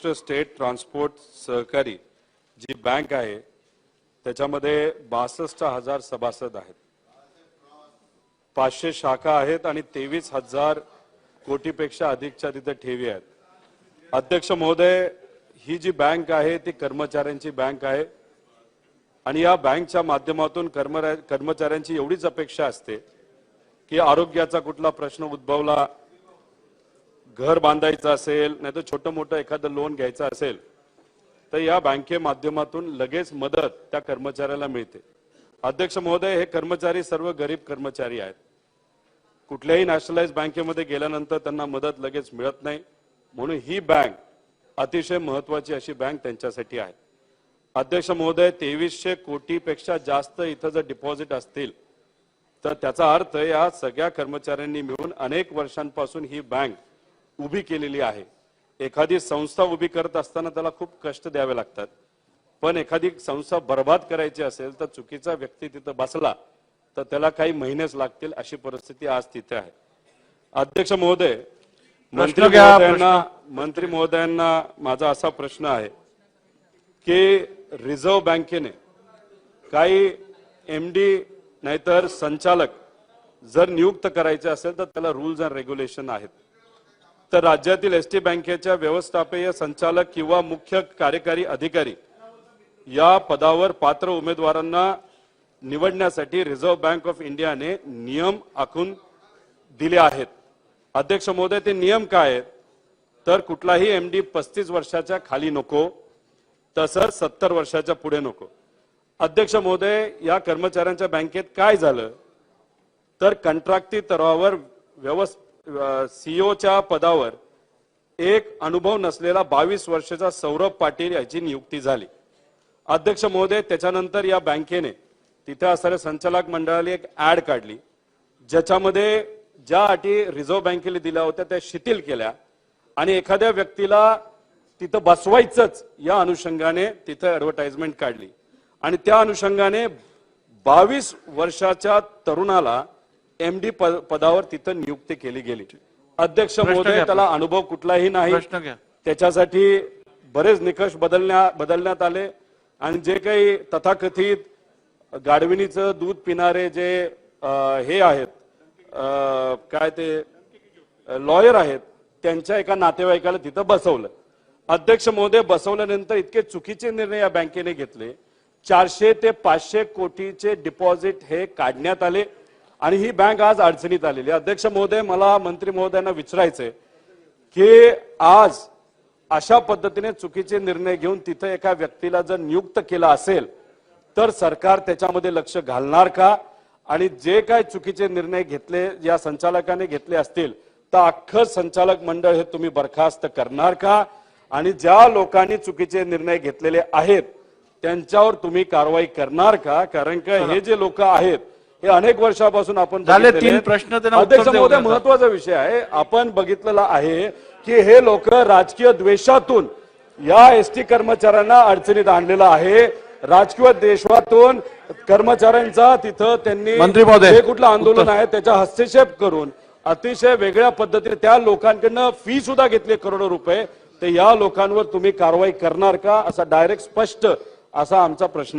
Maharashtra state transport सहकारी जी bank आहे त्याच्यामध्ये बासष्ट हजार सभासद आहेत. पाचशे शाखा आहेत आणि तेवीस हजार कोटीपेक्षा अधिकच्या तिथे ठेवी आहेत. अध्यक्ष महोदय ही जी बँक आहे ती कर्मचाऱ्यांची बँक आहे. आणि या बँकच्या माध्यमातून कर्म कर्मचाऱ्यांची एवढीच अपेक्षा असते की आरोग्याचा कुठला प्रश्न उद्भवला घर बांधायचं असेल नाही तर छोटं मोठं एखादं लोन घ्यायचं असेल तर या बँके माध्यमातून लगेच मदत त्या कर्मचाऱ्याला मिळते. अध्यक्ष महोदय हे कर्मचारी सर्व गरीब कर्मचारी आहेत. कुठल्याही नॅशनलाइज बँकेमध्ये गेल्यानंतर त्यांना मदत लगेच मिळत नाही. म्हणून ही बँक अतिशय महत्वाची अशी बँक त्यांच्यासाठी आहे. अध्यक्ष महोदय तेवीसशे कोटीपेक्षा जास्त इथं जर डिपॉझिट असतील तर त्याचा अर्थ या सगळ्या कर्मचाऱ्यांनी मिळून अनेक वर्षांपासून ही बँक उभी केलेली आहे. एखादी संस्था उभी करत असताना त्याला खूप कष्ट द्यावे लागतात. पण एखादी संस्था बर्बाद करायची असेल तर चुकीचा व्यक्ती तिथं बसला तर त्याला काही महिनेच लागतील अशी परिस्थिती आज तिथे आहे. अध्यक्ष महोदय मंत्री महोदयांना मंत्री महोदयांना माझा असा प्रश्न आहे की रिझर्व्ह बँकेने काही एमडी नाहीतर संचालक जर नियुक्त करायचे असेल तर त्याला रूल्स अँड रेग्युलेशन आहेत. तर राज्यातील एस टी बँकेच्या व्यवस्थापकीय संचालक किंवा मुख्य कार्यकारी अधिकारी या पदावर पात्र उमेदवारांना निवडण्यासाठी रिझर्व्ह बँक ऑफ इंडियाने नियम आखून दिले आहेत. अध्यक्ष महोदय ते नियम काय आहेत? तर कुठलाही एम डी पस्तीस वर्षाच्या खाली नको तसंच सत्तर वर्षाच्या पुढे नको. अध्यक्ष महोदय या कर्मचाऱ्यांच्या बँकेत काय झालं? तर कंत्राटी तरावर व्यवस् सीओच्या पदावर एक अनुभव नसलेला बावीस वर्षाचा सौरभ पाटील याची नियुक्ती झाली. अध्यक्ष महोदय त्याच्यानंतर या बँकेने तिथे असणाऱ्या संचालक मंडळाने एक ऍड काढली ज्याच्यामध्ये ज्या अटी रिझर्व्ह बँकेने दिल्या होत्या त्या शिथिल केल्या आणि एखाद्या व्यक्तीला तिथं बसवायचंच या अनुषंगाने तिथं ऍडव्हर्टाइजमेंट काढली. आणि त्या अनुषंगाने बावीस वर्षाच्या तरुणाला एमडी पदावर तिथं नियुक्ती केली गेली. अध्यक्ष महोदय त्याला अनुभव कुठलाही नाही. त्याच्यासाठी बरेच निकष बदलण्या बदलण्यात आले. आणि जे काही तथाकथित गाढविणीचं दूध पिणारे जे हे आहेत काय ते लॉयर आहेत त्यांच्या एका नातेवाईकाला तिथं बसवलं. अध्यक्ष महोदय बसवल्यानंतर इतके चुकीचे निर्णय या बँकेने घेतले. चारशे ते पाचशे कोटीचे डिपॉझिट हे काढण्यात आले. आणि ही बँक आज अडचणीत आलेली अध्यक्ष महोदय मला मंत्री महोदयांना विचारायचंय की आज अशा पद्धतीने चुकीचे निर्णय घेऊन तिथं एका व्यक्तीला जर नियुक्त केला असेल तर सरकार त्याच्यामध्ये लक्ष घालणार का? आणि जे काय चुकीचे निर्णय घेतले या संचालकाने घेतले असतील तर अख्खं संचालक मंडळ हे तुम्ही बरखास्त करणार का? आणि ज्या लोकांनी चुकीचे निर्णय घेतलेले आहेत त्यांच्यावर तुम्ही कारवाई करणार का? कारण का हे जे लोक आहेत हे अनेक वर्षापासून आपण झाले तीन. प्रश्न, अध्यक्ष महोदय. महत्त्वाचा विषय आहे आपण बघितलेला आहे की हे लोक राजकीय द्वेषातून या एस टी कर्मचाऱ्यांना अडचणीत आणलेलं आहे राजकीय द्वेषातून कर्मचाऱ्यांचा तिथं त्यांनी मंत्री महोदय, जे कुठलं आंदोलन. आहे त्याचा हस्तक्षेप करून अतिशय वेगळ्या पद्धतीने त्या लोकांकडनं फी सुद्धा घेतली करोडो रुपये तर या लोकांवर तुम्ही कारवाई करणार का असा डायरेक्ट स्पष्ट असा आमचा प्रश्न आहे